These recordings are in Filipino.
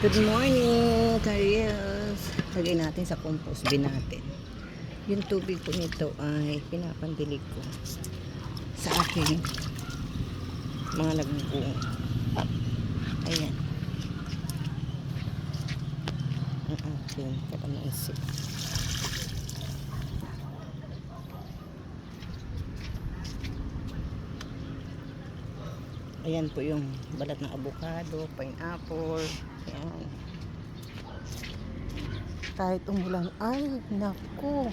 Good morning, Carias. Lagay natin sa compost bin natin. Yung tubig po nito ay pinapandilig ko sa aking mga nagbubuong. Ayan. Ang aking kalamansi. Ayan po yung balat ng avocado, pineapple. Ayan. Kahit umulan, ay, naku.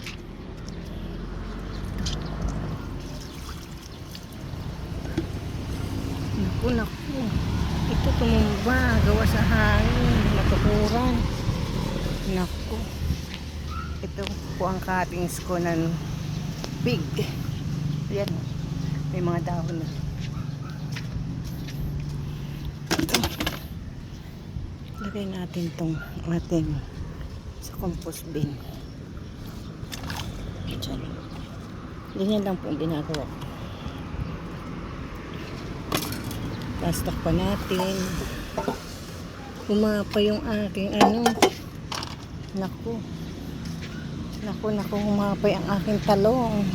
Naku, naku. Ito tumumba, gawa sa hangin, matukuran. Naku. Ito po ang cuttings ko ng big. Ayan, may mga dahon na. Lagay natin tong ating sa compost bin. Diyan. Ganyan lang po ang ginagawa ko. Plastic pa natin. Humapa yung aking ano. Naku. Naku, naku, humapay ang aking talong.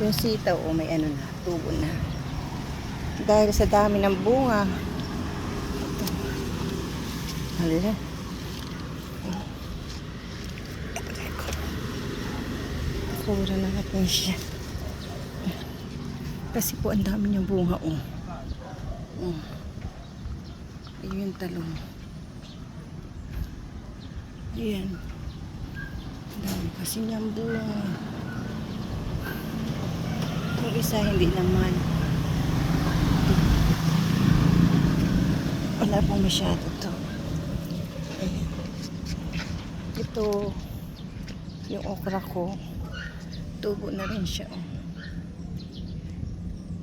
Yung sitaw, oh, may ano na, tubo na. Dahil sa dami ng bunga, Hala. Kura na natin siya. Kasi po ang dami niyang bunga oh. Oh. Ayun yung talong. Ayan. Ang dami kasi niyang bunga. Yung isa hindi naman. Wala pong masyado to. Ayan. Ito, yung okra ko, tubo na rin siya. Oh.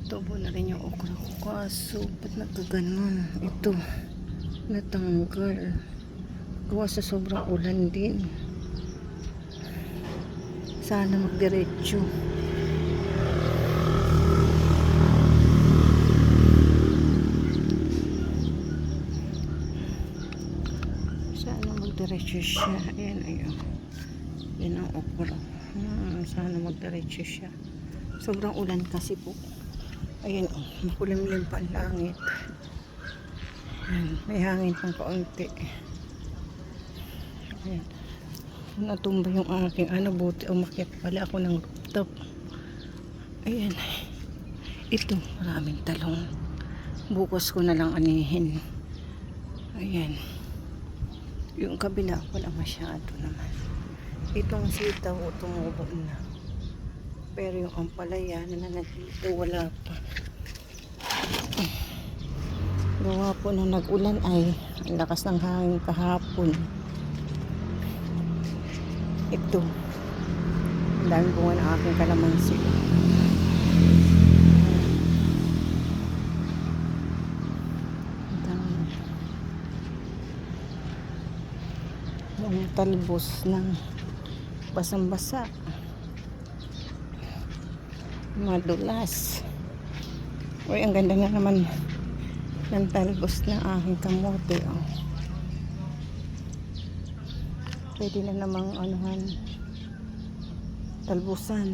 Tubo na rin yung okra ko. Kaso, ba't nagkaganon? Ito, natanggal. Gawa sa sobrang ulan din. Sana magdiretso. Sana magdiretso siya. Ayan, ayun. Yan ang okra. Hmm, sana magdiretso siya. Sobrang ulan kasi po. Ayan, oh, makulimlim pa ang langit. Ayan, may hangin pang kaunti. Ayan. Natumba yung aking ano, buti umakyat pala ako ng rooftop. Ayan. Ito, maraming talong. Bukas ko na lang anihin. Ayan. Yung kabila, wala masyado naman. Itong sitaw, tumubo na. Pero yung ampalaya na nandito, wala pa. Gawa po nung nag-ulan ay ang lakas ng hangin kahapon. Ito. Ang daming bunga ng aking kalamansi. Ang dami. Yung talbos ng basang-basa. Madulas. Uy, ang ganda na naman ng talbos ng aking kamote. Oh. Pwede na namang anuhan talbusan.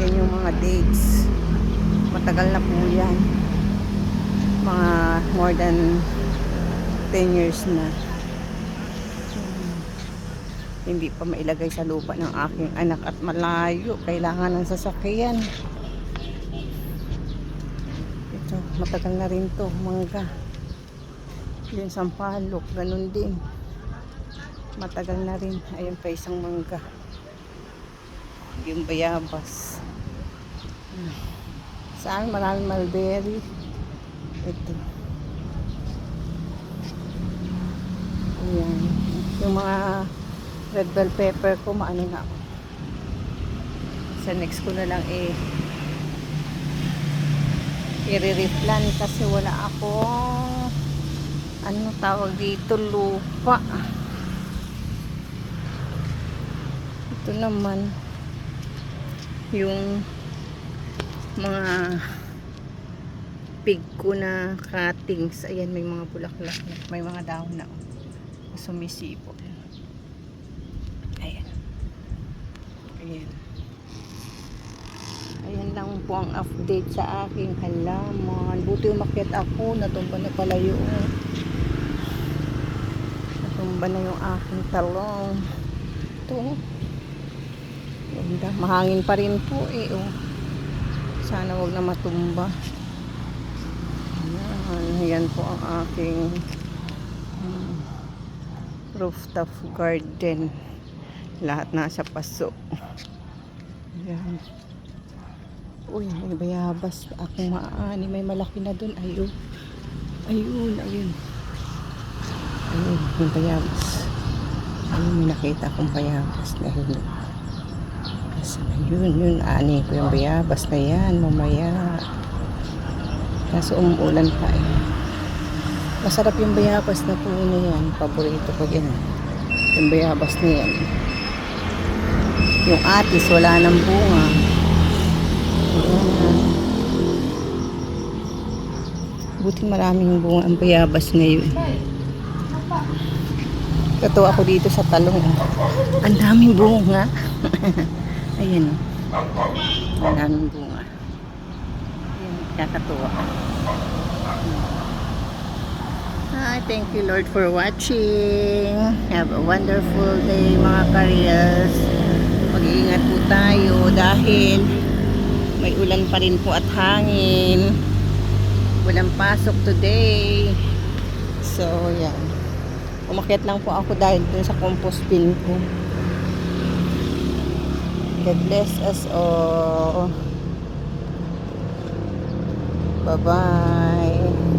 Yan yung mga dates. Matagal na po yan. Mga more than 10 years na. Hindi pa mailagay sa lupa ng aking anak at malayo. Kailangan ng sasakyan. Ito, matagal na rin to, mangga. Yung sampalok, ganun din. Matagal na rin. Ayun pa isang mangga. Yung bayabas. Hmm. Saan maraming mulberry. Ito. Ayan. Yung mga red bell pepper ko, maano na ako. Sa next ko na lang eh i-replan kasi wala ako ano tawag dito lupa ito naman yung mga pig ko na cuttings. Ayan, may mga bulaklak na. May mga dahon na. oh. Sumisipo. Ayan. Ayan. Ayan lang po ang update sa aking halaman. Buti umakyat ako. Natumba na pala yung natumba na yung aking talong. Ito. oh. Ganda. Mahangin pa rin po eh. Oh. Sana wag na matumba. Ayan. Yan po ang aking hmm, rooftop garden. Lahat nasa paso. Ayan. Uy, may bayabas. Akong maani. May malaki na dun. Ayun. Ayun, ayun. Ayun, may bayabas. Ayun, may nakita akong bayabas na huli. Ayun, yun. Ani ko yung bayabas na yan. Mamaya. Kaso umuulan pa eh. Masarap yung bayabas na puno yan. Paborito ko yan. Yung bayabas na yan. Yung atis, wala nang bunga. Ayan. Buti maraming bunga ang bayabas ngayon. Totoo ako dito sa talong. oh. Ang daming bunga. Ayan. Ang daming bunga. Ayan, kakatuwa. Hi, thank you Lord for watching. Have a wonderful day mga karyas. Mag-iingat po tayo dahil may ulan pa rin po at hangin. Walang pasok today. So, yan. Umakyat lang po ako dahil dun sa compost bin ko. God bless us all. Bye-bye.